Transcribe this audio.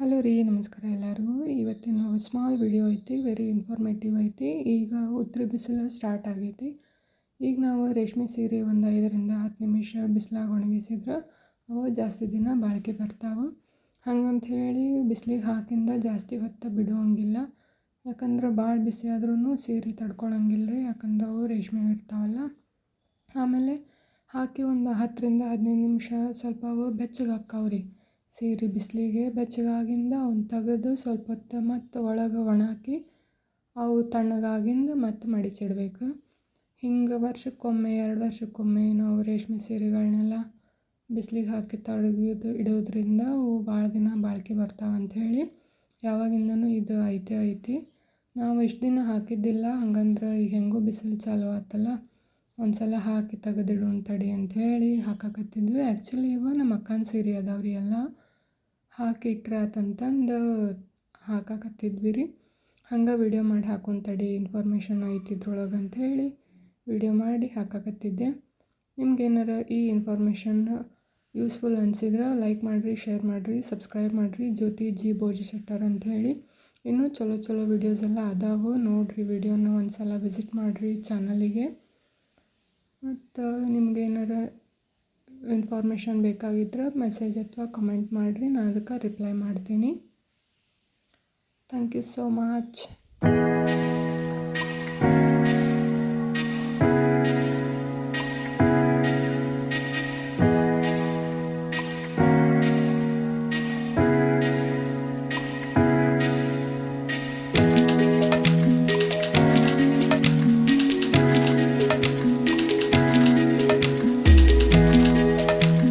Hello ರೀ, ನಮಸ್ಕಾರ ಎಲ್ಲರಿಗೂ. ಇವತ್ತಿನ ಸ್ಮಾಲ್ ವಿಡಿಯೋ ಐತಿ ವೆರಿ ಇನ್ಫಾರ್ಮೇಟಿವ್ ಐತಿ. ಈಗ ಉತ್ತರ ಬಿಸಿಲು ಸ್ಟಾರ್ಟ್ ಆಗೈತಿ. ಈಗ ನಾವು ರೇಷ್ಮೆ ಸೀರೆ ಒಂದು ಐದರಿಂದ ಹತ್ತು ನಿಮಿಷ ಬಿಸಿಲಾಗ ಒಣಗಿಸಿದ್ರೆ, ಅವು ಜಾಸ್ತಿ ದಿನ ಬಾಳಿಕೆ ಬರ್ತಾವೆ. ಹಂಗಂತ ಹೇಳಿ ಬಿಸಿಲಿಗೆ ಹಾಕಿಂದ ಜಾಸ್ತಿ ಹೊತ್ತು ಬಿಡುವಂಗಿಲ್ಲ. ಯಾಕಂದ್ರೆ ಭಾಳ ಬಿಸಿ ಆದ್ರೂ ಸೀರೆ ತಡ್ಕೊಳಂಗಿಲ್ಲ ರೀ ಯಾಕಂದ್ರೆ ಅವು ರೇಷ್ಮೆ ಇರ್ತಾವಲ್ಲ. ಆಮೇಲೆ ಹಾಕಿ ಒಂದು ಹತ್ತರಿಂದ ಹದಿನೈದು ನಿಮಿಷ ಸ್ವಲ್ಪ ಅವು ಬೆಚ್ಚಗೆ ಆಕ್ಕಾವು ರೀ ಸೀರೆ ಬಿಸಿಲಿಗೆ ಬೆಚ್ಚಗಾಗಿಂದ ಅವನ್ನ ತೆಗೆದು ಸ್ವಲ್ಪ ಹೊತ್ತು ಮತ್ತು ಒಳಗೆ ಒಣ ಹಾಕಿ ಅವು ತಣ್ಣಗಾಗಿಂದ ಮತ್ತು ಮಡಿಚಿಡ್ಬೇಕು. ಹಿಂಗೆ ವರ್ಷಕ್ಕೊಮ್ಮೆ, ಎರಡು ವರ್ಷಕ್ಕೊಮ್ಮೆ ನಾವು ರೇಷ್ಮೆ ಸೀರೆಗಳನ್ನೆಲ್ಲ ಬಿಸಿಲಿಗೆ ಹಾಕಿ ತಡಗಿದು ಇಡೋದ್ರಿಂದ ಅವು ಭಾಳ ದಿನ ಬಾಳಿಕೆ ಅಂತ ಹೇಳಿ ಯಾವಾಗಿಂದನೂ ಇದು ಐತೆ ಐತಿ. ನಾವು ಇಷ್ಟು ದಿನ ಹಾಕಿದ್ದಿಲ್ಲ, ಹಂಗಂದ್ರೆ ಈಗ ಹೆಂಗೂ ಬಿಸಿಲು ಚಾಲು ಆತಲ್ಲ ಒಂದು ಸಲ ಹಾಕಿ ತೆಗೆದಿಡೋಣ ತಡಿ ಅಂಥೇಳಿ ಹಾಕಾಕತ್ತಿದ್ವಿ. ಆ್ಯಕ್ಚುಲಿ ಇವ ನಮ್ಮ ಅಕ್ಕನ ಸೀರೆ ಅದಾವೆ ರೀ ಎಲ್ಲ. ಹಾಕಿ ಇಟ್ರೆ ಆತಂತಂದು ಹಾಕಾಕತ್ತಿದ್ವಿ ರೀ ಹಂಗೆ ವಿಡಿಯೋ ಮಾಡಿ ಹಾಕೋಣ ತಡಿ ಇನ್ಫಾರ್ಮೇಷನ್ ಐತಿ ಇದ್ರೊಳಗೆ ಅಂಥೇಳಿ ವಿಡಿಯೋ ಮಾಡಿ ಹಾಕಾಕತ್ತಿದ್ದೆ. ನಿಮ್ಗೇನಾರ ಈ ಇನ್ಫಾರ್ಮೇಷನ್ ಯೂಸ್ಫುಲ್ ಅನಿಸಿದ್ರೆ ಲೈಕ್ ಮಾಡಿರಿ ಶೇರ್ ಮಾಡಿರಿ ಸಬ್ಸ್ಕ್ರೈಬ್ ಮಾಡಿರಿ. ಜ್ಯೋತಿ ಜಿ ಬೋಜಿ ಶೆಟ್ಟರ್ ಅಂಥೇಳಿ ಇನ್ನೂ ಚಲೋ ಚಲೋ ವಿಡಿಯೋಸ್ ಎಲ್ಲ ಅದಾವು. ನೋಡಿರಿ ವಿಡಿಯೋನ ಒಂದು ಸಲ ವಿಸಿಟ್ ಮಾಡಿರಿ ಚಾನಲಿಗೆ ಮತ್ತು ನಿಮ್ಗೇನಾರ ಇನ್ಫಾರ್ಮೇಷನ್ ಬೇಕಾಗಿದ್ರೆ ಮೆಸೇಜ್ ಅಥವಾ ಕಮೆಂಟ್ ಮಾಡಿರಿ ನಾನು ಅದಕ್ಕೆ ರಿಪ್ಲೈ ಮಾಡ್ತೀನಿ. Thank you so much